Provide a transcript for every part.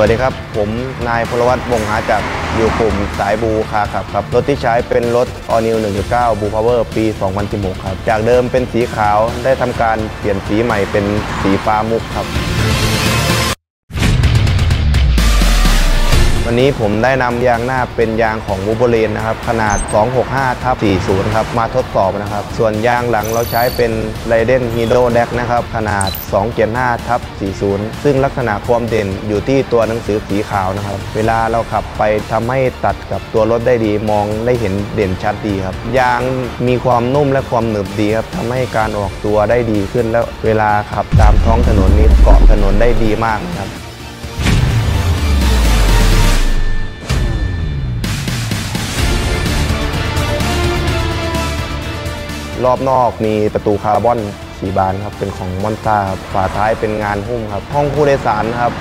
วัสดีครับ ผมนายพลวัตวงศ์หาจากอยู่กลุ่มสายบูคาขับครับ รถที่ใช้เป็นรถ All New 1.9 Blue Power ปี 2016 ครับ จากเดิมเป็นสีขาวได้ทำการเปลี่ยนสีใหม่เป็นสีฟ้ามุกครับ นนี้ผมได้นำยางหน้าเป็นยางของมูโบเลนนะครับขนาด 265ทับ40ครับมาทดสอบนะครับ ส่วนยางหลังเราใช้เป็นไรเดนฮีโดแดกนะครับขนาด 275ทับ40 ซึ่งลักษณะความเด่นอยู่ที่ตัวหนังสือสีขาวนะครับ เวลาเราขับไปทำให้ตัดกับตัวรถได้ดีมองได้เห็นเด่นชัดดีครับ ยางมีความนุ่มและความหนึบดีครับทำให้การออกตัวได้ดีขึ้นแล้วเวลาขับตามท้องถนนนี้เกาะถนนได้ดีมากครับ รอบนอกมีประตูคาร์บอนสีบานครับเป็นของมอนตาฝาท้ายเป็นงานหุ้มครับ ห้องผู้โดยสารครับ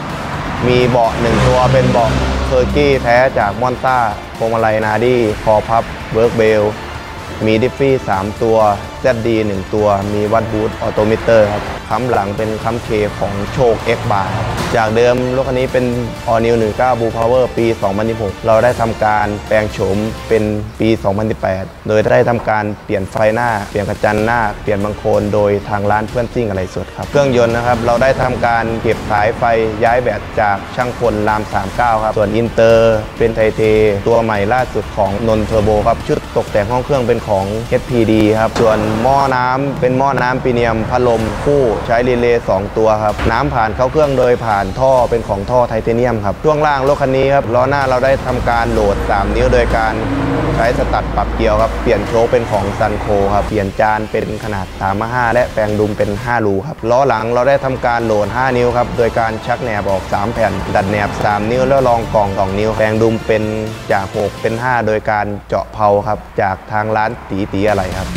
มีเบาะหนึ่งตัวเป็นเบาะเคอร์กี้แท้จากมอนตาพวงมาลัยนาดี้คอพับเวิร์กเบลมีดิฟฟี่ 3 ตัว ZD 1 ตัว มีวัดบูทออโตมิเตอร์ครับค้ำหลังเป็นค้ำเคของโชค X Bar ครับ จากเดิมรถคันนี้เป็น All New 19 Blue Power ปี 2016 เราได้ทำการแปลงโฉมเป็นปี 2018 โดยได้ทำการเปลี่ยนไฟหน้า เปลี่ยนกระจังหน้า เปลี่ยนบังโคลนโดยทางร้านเพื่อนซิ่งอะไรสดครับ เครื่องยนต์นะครับ เราได้ทำการเก็บสายไฟย้ายแบตจากช่างพลราม 39 ครับ ส่วนอินเตอร์เป็นไทเท ตัวใหม่ล่าสุดของนนเทอร์โบครับ ชุดตกแต่งห้องเครื่องเป็นของ HPD ครับ ส่วนหม้อน้ำเป็นหม้อน้ำปีเนียมพัดลมคู่ใช้รีเลย์2ตัวครับ น้ำผ่านเข้าเครื่องโดยผ่านท่อเป็นของท่อไทเทเนียมครับช่วงล่างรถคันนี้ครับล้อหน้าเราได้ทำการโหลด 3 นิ้วโดยการใช้สตัดปรับเกียร์ครับเปลี่ยนโชคเป็นของซันโคครับเปลี่ยนจานเป็นขนาด3มา5และแปลงดุมเป็น 5 รูครับล้อหลังเราได้ทำการโหลด 5 นิ้วครับโดยการชักแหนบออก 3 แผ่น ดัดแหนบ 3 นิ้วแล้วรองกล่อง2นิ้ว แปลงดุมเป็นจาก 6 เป็น 5 โดยการเจาะเพาครับจากทางร้านตีตีอะไรครับ